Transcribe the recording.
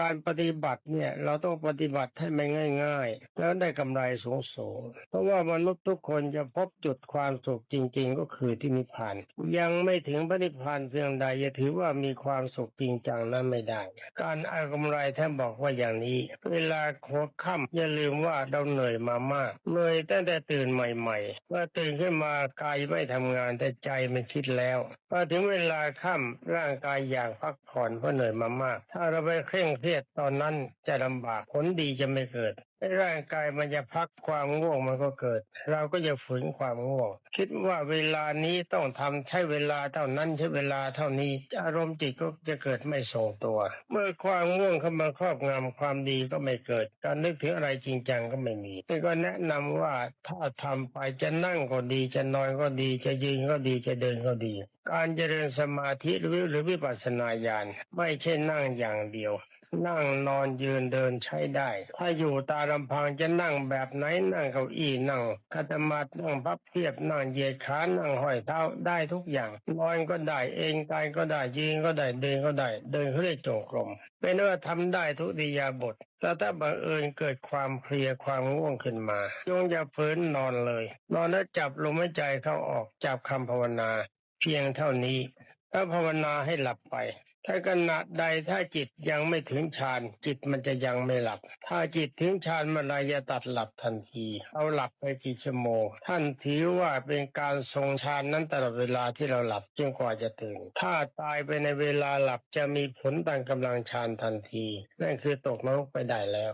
การปฏิบัติเนี่ยเราต้องปฏิบัติให้ไม่ง่าย ๆ แล้วได้กำไรสูงสูงๆเพราะว่ามนุษย์ทุกคนจะพบจุดความสุขจริง ๆ ก็คือที่นิพพานยังไม่ถึงพระนิพพานเพียงใดจะถือว่ามีความสุขจริงจังนั้นไม่ได้ การเอากำไรท่านบอกว่าอย่างนี้ เวลาหัวค่ำอย่าลืมว่าเราเหนื่อยมามากเหนื่อยตั้งแต่ตื่นใหม่ๆเมื่อตื่นขึ้นมากายไม่ทำงานแต่ใจมันคิดแล้วพอถึงเวลาค่ำร่างกายอยากพักผ่อนเพราะเหนื่อยมามาก ถ้าเราไปเคร่งเครียดตอนนั้นจะลำบากผลดีจะไม่เกิด ร่างกายมันจะพักความง่วงมันก็เกิด เราก็จะฝืนความง่วง คิดว่าเวลานี้ต้องทำใช้เวลาเท่านั้นใช้เวลาเท่านี้ อารมณ์จิตก็จะเกิดไม่ทรงตัว เมื่อความง่วงเข้ามาครอบงำความดีก็ไม่เกิด การนึกถึงอะไรจริงจังก็ไม่มีแต่ก็แนะนำว่าถ้าทำไปจะนั่งก็ดีจะนอนก็ดีจะยืนก็ดีจะเดินก็ดี การเจริญสมาธิหรือหรือวิปัสสนาญาณไม่ใช่นั่งอย่างเดียว นั่งนอนยืนเดินใช้ได้ ถ้าอยู่ตาลำพังจะนั่งแบบไหนนั่งเก้าอี้นั่งคัตมาดนั่งพับเพียบนั่งเหยียดขานั่งห้อยเท้าได้ทุกอย่างนอนก็ได้เองกายก็ได้ยืนก็ได้เดินก็ได้ เดินเขาเรียกจงกรมเป็นว่าทำได้ทุกดิยาบทแล้วถ้าบังเอิญเกิดความเพลียความง่วงขึ้นมาจงอย่าเพินนอนเลย นอนแล้วจับลมหายใจเข้าออกจับคำภาวนา เพียงเท่านี้ถ้าภาวนาให้หลับไป ถ้าขณะใดถ้าจิตยังไม่ถึงฌานจิตมันจะยังไม่หลับ ถ้าจิตถึงฌานเมื่อไรจะตัดหลับทันที เอาหลับไปกี่ชั่วโมงท่านถือว่าเป็นการทรงฌานนั้นตลอดเวลาที่เราหลับจนกว่าจะตื่น ถ้าตายไปในเวลาหลับจะมีผลต่างกำลังฌานทันที นั่นคือตกนรกไปได้แล้ว